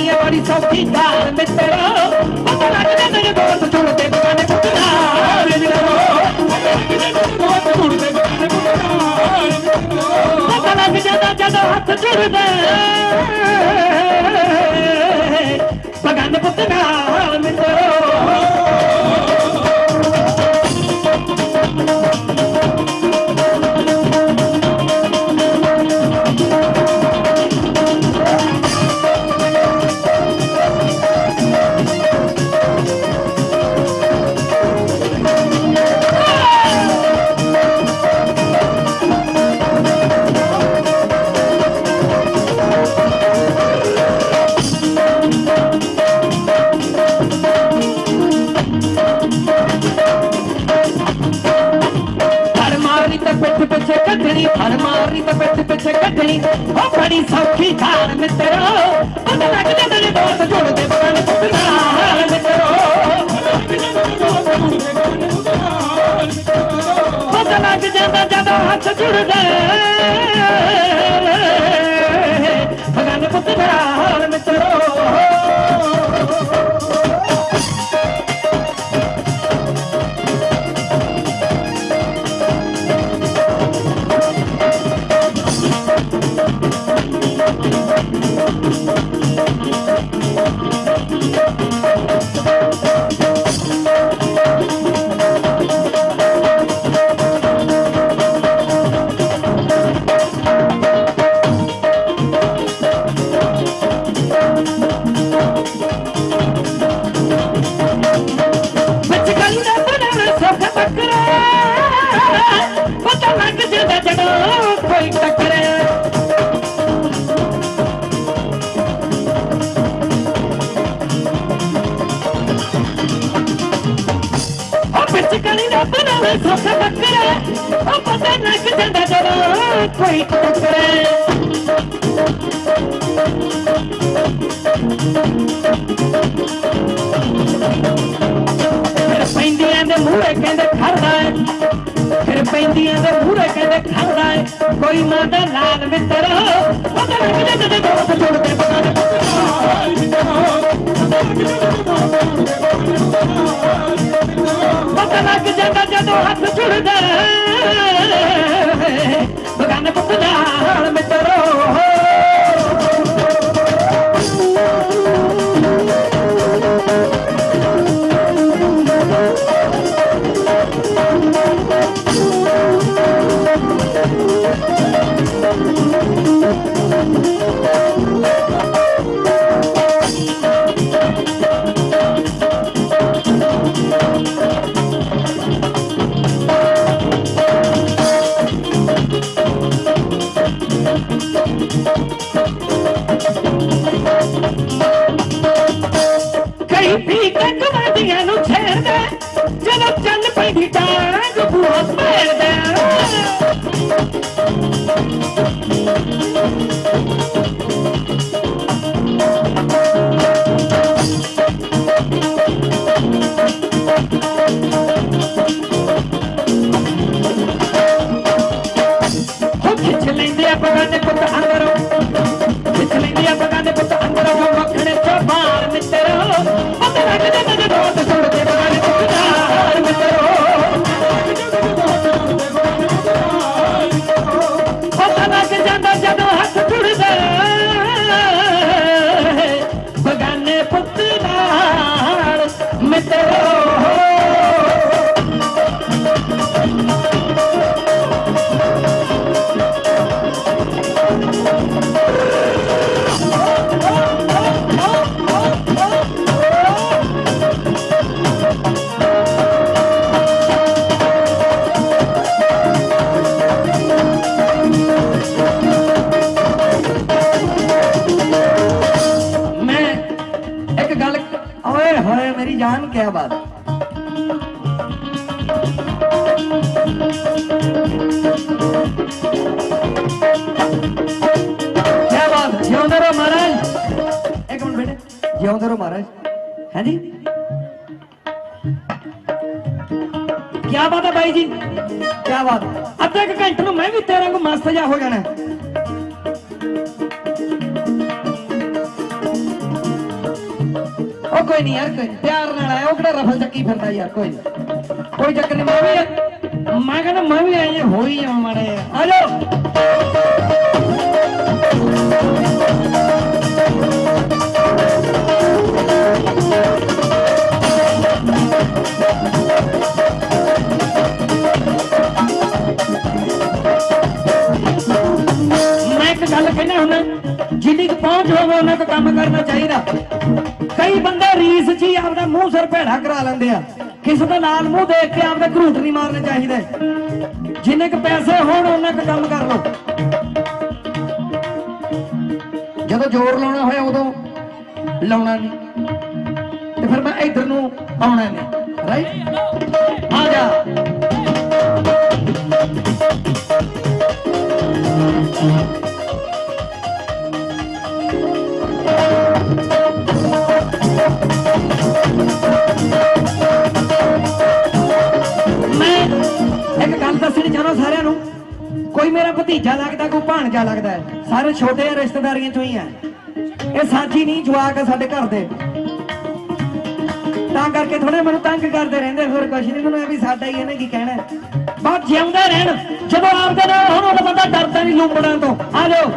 ਨਹੀਂ ਬੜੀ ਸੌਖੀ ਕਾਰ ਮਿੱਤਰੋ, ਪਤਾ ਲੱਗ ਜਾਂਦਾ ਜੇ ਦੋਸਤ ਬਗਾਨੇ ਪੁੱਤਰਾ ਮਿੱਤਰੋ ਪਤਾ ਲੱਗ ਜਾਂਦਾ ਜਦੋਂ ਹੱਥ ਜੁੜਦੇ ਬਗਾਨੇ ਪੁੱਤਰਾ ਮਿੱਤਰੋ। ਕੱਢਣੀ ਫੜ ਮਾਰਨੀ ਤੇ ਪਿੱਠ ਪਿੱਛੇ ਕੱਢਣੀ। ਉਹ ਬੜੀ ਸੌਖੀ ਥਾਰ ਮਿੱਤਰੋ ਪਤਾ ਲੱਗ ਜਾਂਦਾ ਦੋਸਤ ਜੁੜਦੇ ਬਗਾਨੇ ਪੁੱਤਰਾ ਮਿੱਤਰੋ ਪਤਾ ਲੱਗ ਜਾਂਦਾ ਜਦੋਂ ਹੱਥ ਜੁੜਦੇ ਉਹ ਵਿੱਚ ਕੰਦਾ ਬਣਾਉਣਾ ਸੁੱਖ ਬੱਕਰਾ। ਉਹ ਪਤਾ ਲੱਗ ਜਾਂਦਾ ਜਦੋਂ ਕੋਈ ਟੱਕਰੇ। ਫਿਰ ਪੈਂਦੀਆਂ ਦੇ ਮੂਹਰੇ ਕਹਿੰਦੇ ਖੜਦਾ ਹੈ ਫਿਰ ਪੈਂਦੀਆਂ ਦੇ ਮੂਹਰੇ ਕਹਿੰਦੇ ਖੜਦਾ ਹੈ ਕੋਈ ਮਾਂ ਦਾ ਲਾਲ ਮਿੱਤਰ ਪਤਾ ਲੱਗ ਜਾਂਦਾ ਜੇ ਲੱਗ ਜਾਂਦਾ ਜਦੋਂ ਹੱਥ ਜੁੜਦੇ ਬਗਾਨੇ ਪੁੱਤ ਨਾਲ ਮਿੱਤਰੋ। ਜਦੋਂ ਚੰਨ ਪੈਂਦੀ ਟਾਂਗ ਬੂਹਾ ਪੈੜਦਾ ਉਹ ਖਿੱਚ ਲੈਂਦੇ ਆ ਬਗਾਨੇ ਪੁੱਤ ਅੰਦਰੋਂ ਕਰੋ ਮਹਾਰਾਜ। ਹੈ ਜੀ? ਕੀ ਬਾਤ ਹੈ ਬਾਈ ਜੀ? ਕੀ ਬਾਤ ਅੱਧੇ ਕੁ ਘੰਟੇ ਨੂੰ ਮੈਂ ਵੀ ਤੇਰੇ ਵਾਂਗੂ ਮਸਤ ਜਾ ਹੋ ਜਾਣਾ। ਉਹ ਕੋਈ ਨਹੀਂ ਯਾਰ ਕੋਈ ਨੀ, ਪਿਆਰ ਨਾਲ ਆਇਆ ਉਹ ਕਿਹੜਾ ਰਫਲ ਚੱਕੀ ਫਿਰਦਾ ਯਾਰ ਕੋਈ ਕੋਈ ਚੱਕਰ ਨਹੀਂ ਮੈਂ ਵੀ ਮੈਂ ਕਹਿੰਦਾ ਮੈਂ ਵੀ ਆਈ ਹੋਈ ਆ ਮਾੜੇ ਆ ਜਾਓ। ਕੰਮ ਕਰਨਾ ਚਾਹੀਦਾ। ਕਈ ਬੰਦੇ ਰੀਸ 'ਚ ਹੀ ਆਪਦਾ ਮੂੰਹ ਸਿਰ ਭੇੜਾ ਕਰਾ ਲੈਂਦੇ ਆ। ਕਿਸੇ ਦਾ ਲਾਲ ਮੂੰਹ ਦੇਖ ਕੇ ਆਪਦਾ ਘਰੂਟ ਨਹੀਂ ਮਾਰਨੇ ਚਾਹੀਦੇ। ਜਿੰਨੇ ਕੁ ਪੈਸੇ ਹੋਣ, ਉਹਨਾਂ ਕੁ ਕੰਮ ਕਰ ਲਓ। ਜਦੋਂ ਜ਼ੋਰ ਲਾਉਣਾ ਹੋਇਆ ਉਦੋਂ ਲਾਉਣਾ ਨਹੀਂ। ਤੇ ਫਿਰ ਮੈਂ ਇੱਧਰ ਨੂੰ ਆਉਣਾ ਨਹੀਂ। ਰਾਈਟ ਆ ਜਾ। ਦੱਸਣੀ ਚਾਹੁੰਦਾ ਸਾਰਿਆਂ ਨੂੰ। ਕੋਈ ਮੇਰਾ ਭਤੀਜਾ ਲੱਗਦਾ, ਕੋਈ ਭਾਣਜਾ ਲੱਗਦਾ ਸਾਰੇ ਛੋਟੇ ਰਿਸ਼ਤੇਦਾਰੀਆਂ ਚੋਂ ਹੀ ਆ ਇਹ ਸਾਜੀ ਨਹੀਂ ਜਵਾਕ ਆ ਸਾਡੇ ਘਰ ਦੇ। ਤਾਂ ਕਰਕੇ ਥੋੜੇ ਮੈਨੂੰ ਤੰਗ ਕਰਦੇ ਰਹਿੰਦੇ ਫਿਰ ਕੁਛ ਨਹੀਂ ਮੈਨੂੰ ਇਹ ਵੀ ਸਾਡਾ ਹੀ ਇਹਨੇ ਕੀ ਕਹਿਣਾ ਬਸ ਜਿਉਂਦੇ ਰਹਿਣ, ਜਦੋਂ ਆਪਦੇ ਨਾਲ ਹੁਣ ਉਹ ਬੰਦਾ ਡਰਦਾ ਨਹੀਂ ਲੂੰਬੜਾਂ ਤੋਂ। ਆ ਜਾਓ।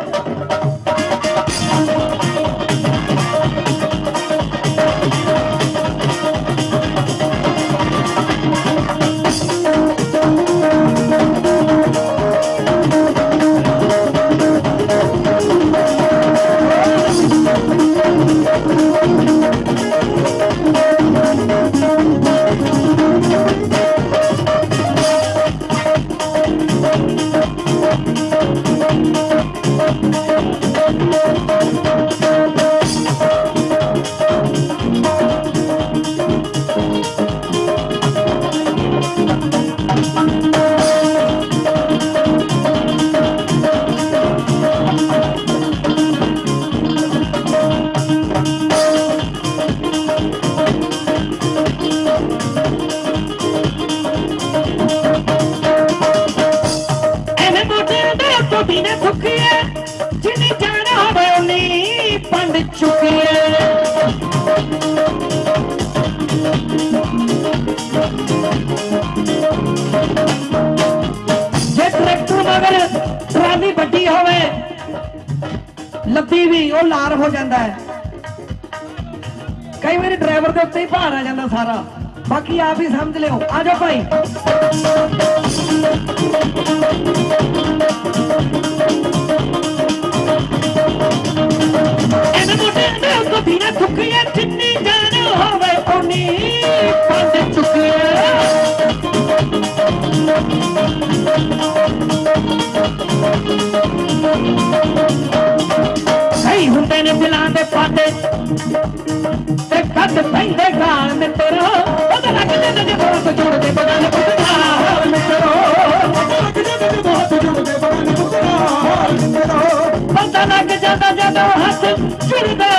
ਲੱਭੀ ਵੀ, ਉਹ ਲਾਰ ਹੋ ਜਾਂਦਾ ਹੈ। ਕਈ ਵਾਰੀ ਡਰਾਈਵਰ ਦੇ ਉੱਤੇ ਹੀ ਭਾਰ ਆ ਜਾਂਦਾ ਸਾਰਾ। ਬਾਕੀ ਆਪ ਹੀ ਸਮਝ ਲਿਓ। ਆ ਜਾਓ ਭਾਈ। ਐਵੇਂ ਹੁੰਦੇ ਨੇ ਦਿਲਾਂ ਦੇ ਪਾਟੇ ਤੇ ਕੱਢ ਪੈਂਦੇ ਗਾਲ ਮਿੱਤਰੋ। ਉਹਦਾ ਲੱਗ ਜਾਂਦੇ ਨੇ ਬਹੁਤ ਜੁੜਦੇ ਬਗਾਨ ਪੁੱਤਰਾ ਮਿੱਤਰੋ ਲੱਗ ਨੇ ਬਹੁਤ ਜੁੜਦੇ ਬਗਾਨ ਪੁੱਤਰਾ ਮਿੱਤਰੋ। ਪਤਾ ਲੱਗ ਜਾਂਦਾ ਜਦੋਂ ਹੱਥ ਜੁੜਦਾ।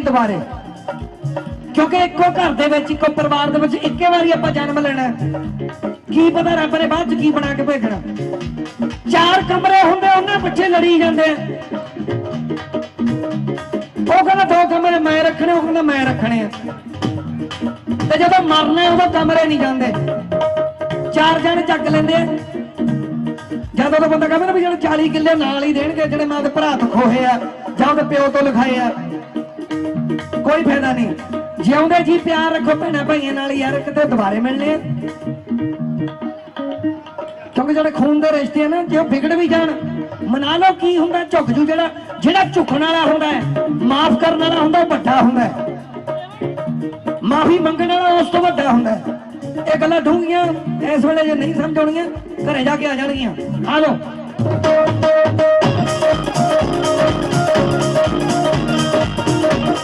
ਨਹੀਂ ਦੁਬਾਰੇ। ਕਿਉਂਕਿ ਇੱਕੋ ਘਰ ਦੇ ਵਿੱਚ, ਇੱਕੋ ਪਰਿਵਾਰ ਦੇ ਵਿੱਚ ਇੱਕੇ ਵਾਰੀ ਆਪਾਂ ਜਨਮ ਲੈਣਾ ਕੀ ਪਤਾ ਰੱਬ ਨੇ ਬਾਅਦ ਚ ਕੀ ਬਣਾ ਕੇ ਭੇਜਣਾ। ਚਾਰ ਕਮਰੇ ਹੁੰਦੇ, ਉਹਨਾਂ ਪਿੱਛੇ ਲੜੀ ਜਾਂਦੇ ਉਹ ਕਹਿੰਦਾ, ਦੋ ਕਮਰੇ ਮੈਂ ਰੱਖਣੇ, ਉਹ ਕਹਿੰਦਾ, ਮੈਂ ਰੱਖਣੇ ਆ। ਤੇ ਜਦੋਂ ਮਰਨਾ ਉਦੋਂ ਕਮਰੇ ਨਹੀਂ ਜਾਂਦੇ। ਚਾਰ ਜਣੇ ਚੱਕ ਲੈਂਦੇ ਆ। ਜਦੋਂ ਉਹ ਬੰਦਾ ਕਹਿੰਦਾ ਵੀ ਜਿਹੜੇ 40 ਕਿੱਲੇ ਨਾਲ ਹੀ ਦੇਣਗੇ, ਜਿਹੜੇ ਮੈਂ ਉਹਦੇ ਭਰਾ ਤੋਂ ਖੋਹੇ ਆ, ਜਾਂ ਉਹਦੇ ਪਿਓ ਤੋਂ ਲਿਖਾਏ ਆ। ਕੋਈ ਫਾਇਦਾ ਨਹੀਂ। ਜਿਉਂਦੇ ਜੀ ਪਿਆਰ ਰੱਖੋ ਭੈਣਾਂ ਭਾਈਆਂ ਨਾਲ ਯਾਰ ਕਿਤੇ ਦੁਬਾਰੇ ਮਿਲਣੇ ਕਿਉਂਕਿ ਜਿਹੜੇ ਖੂਨ ਦੇ ਰਿਸ਼ਤੇ ਆ ਜੇ ਵਿਗੜ ਵੀ ਜਾਣ, ਮਨਾ ਲਓ ਕੀ ਹੁੰਦਾ, ਝੁਕ ਜੂ ਜਿਹੜਾ ਜਿਹੜਾ ਝੁਕਣ ਵਾਲਾ ਹੁੰਦਾ ਹੈ, ਮਾਫ ਕਰਨ ਵਾਲਾ ਹੁੰਦਾ, ਉਹ ਵੱਡਾ ਹੁੰਦਾ ਹੈ। ਮਾਫੀ ਮੰਗਣ ਵਾਲਾ ਉਸ ਤੋਂ ਵੱਡਾ ਹੁੰਦਾ ਹੈ। ਇਹ ਗੱਲਾਂ ਡੂੰਘੀਆਂ, ਇਸ ਵੇਲੇ ਜੇ ਨਹੀਂ ਸਮਝ ਆਉਣੀਆਂ, ਘਰੇ ਜਾ ਕੇ ਆ ਜਾਣਗੀਆਂ। ਆ ਜਾਓ।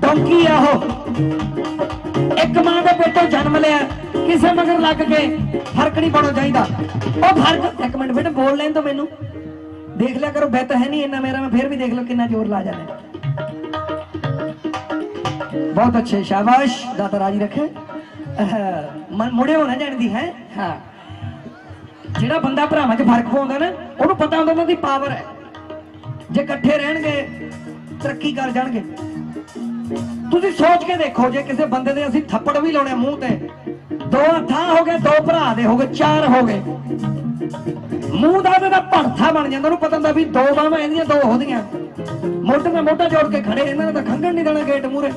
ਡੌਂਕੀ ਆ ਉਹ? ਇੱਕ ਮਾਂ ਦੇ ਪੇਟੋਂ ਜਨਮ ਲਿਆ ਕਿਸੇ ਮਗਰ ਲੱਗ ਕੇ ਫ਼ਰਕ ਨਹੀਂ ਪਾਉਣਾ ਚਾਹੀਦਾ। ਉਹ ਫ਼ਰਕ ਇੱਕ ਮਿੰਟ ਬੇਟਾ ਬੋਲ ਲੈਣ ਤੋਂ ਮੈਨੂੰ। ਦੇਖ ਲਿਆ ਕਰੋ ਬਿੱਤ ਹੈ ਨਹੀਂ ਇੰਨਾ ਮੇਰਾ ਮੈਂ ਫਿਰ ਵੀ ਦੇਖ ਲਓ ਕਿੰਨਾ ਜ਼ੋਰ ਲਾ ਜਾਂਦਾ। ਬਹੁਤ ਅੱਛੇ ਸ਼ਾਬਾਸ਼। ਦਾਤਾ ਰਾਜੀ ਰੱਖੇ। ਅਹ, ਮਨ ਮੁੜੇ ਹੋਣਾ ਜਾਣਦੀ ਹੈ? ਹਾਂ। ਜਿਹੜਾ ਬੰਦਾ ਭਰਾਵਾਂ 'ਚ ਫ਼ਰਕ ਪਾਉਂਦਾ ਨਾ ਉਹਨੂੰ ਪਤਾ ਹੁੰਦਾ ਉਹਨਾਂ ਦੀ ਪਾਵਰ ਹੈ। ਜੇ ਇਕੱਠੇ ਰਹਿਣਗੇ ਤਰੱਕੀ ਕਰ ਜਾਣਗੇ। ਤੁਸੀਂ ਸੋਚ ਕੇ ਦੇਖੋ, ਜੇ ਕਿਸੇ ਬੰਦੇ ਦੇ ਅਸੀਂ ਥੱਪੜ ਵੀ ਲਾਉਣੇ ਮੂੰਹ ਤੇ, ਦੋ ਹੱਥਾਂ ਹੋ ਗਏ, ਦੋ ਭਰਾ ਦੇ ਹੋ ਗਏ, ਚਾਰ ਹੋ ਗਏ। ਮੂੰਹ ਦਾ ਇਹਦਾ ਭੜਥਾ ਬਣ ਜਾਂਦਾ, ਉਹਨੂੰ ਪਤਾ ਹੁੰਦਾ ਵੀ ਦੋ ਬਾਹਾਂ ਇਹਦੀਆਂ ਦੋ ਉਹਦੀਆਂ ਮੋਢੇ ਨਾਲ ਮੋਢਾ ਜੋੜ ਕੇ ਖੜੇ, ਇਹਨਾਂ ਨੇ ਤਾਂ ਖੰਗਣ ਨਹੀਂ ਦੇਣਾ ਗੇਟ ਮੂਰੇ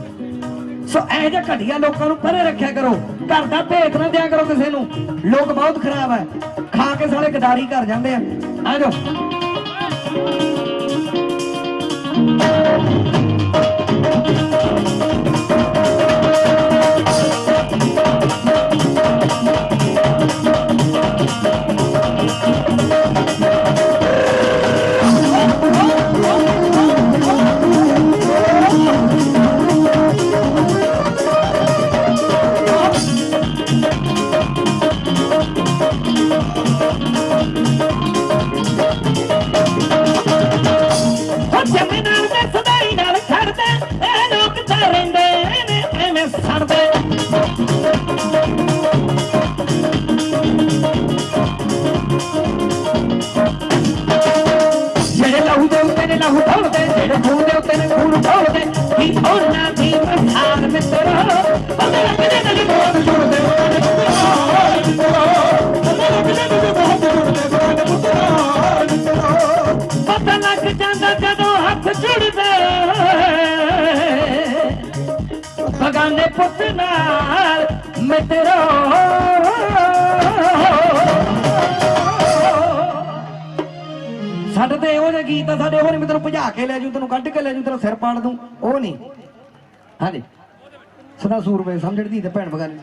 ਸੋ ਇਹ ਜਿਹਾ ਘਟੀਆ ਲੋਕਾਂ ਨੂੰ ਪਰੇ ਰੱਖਿਆ ਕਰੋ। ਘਰ ਦਾ ਭੇਤ ਨਾ ਦਿਆ ਕਰੋ ਕਿਸੇ ਨੂੰ। ਲੋਕ ਬਹੁਤ ਖਰਾਬ ਹੈ ਖਾ ਕੇ ਸਾਲੇ ਗਦਾਰੀ ਕਰ ਜਾਂਦੇ ਆ। ਆ ਜਾਓ। ਹੋ ਜਮਨਾਂ ਦੇ ਸਦਾਈ ਨਾਲ ਖੜਦੇ ਇਹ ਲੋਕ ਤਾਂ ਰਹਿੰਦੇ ਨੇ ਐਵੇਂ ਸੜਦੇ ਜਿਹੜੇ ਲਹੂ ਦੇ ਉੱਤੇ ਨੇ ਲਹੂ ਢੋਲਦੇ ਜਿਹੜੇ ਖੂਨ ਦੇ ਉੱਤੇ ਨੇ ਖੂਨ ਢੋਲਦੇ ਕੀ ਉਹਨਾਂ ਦੀ ਮਸਾਲ ਮਿੱਤਰੋ। ਬੰਦੇ ਲੱਗਦੇ ਨੇ ਬਹੁਤ ਜੁੜਦੇ ਪਤਾ ਲੱਗ ਜਾਂਦਾ ਜਦੋਂ ਹੱਥ ਜੁੜਦੇ। ਬਗਾਨੇ ਪੁੱਤ ਨਾਲ ਭਜਾ ਕੇ ਲੈ ਜੂ ਤੈਨੂੰ ਕੱਢ ਕੇ ਲੈ ਜੂ ਤੇਰਾ ਸਿਰ ਪਾੜ ਦੂੰ। ਉਹ ਨਹੀਂ। ਹਾਂਜੀ। ਸਦਾ ਸੂਰਮੇ ਸਮਝਦੀ ਤੇ ਭੈਣ ਬਗਾਨੀ।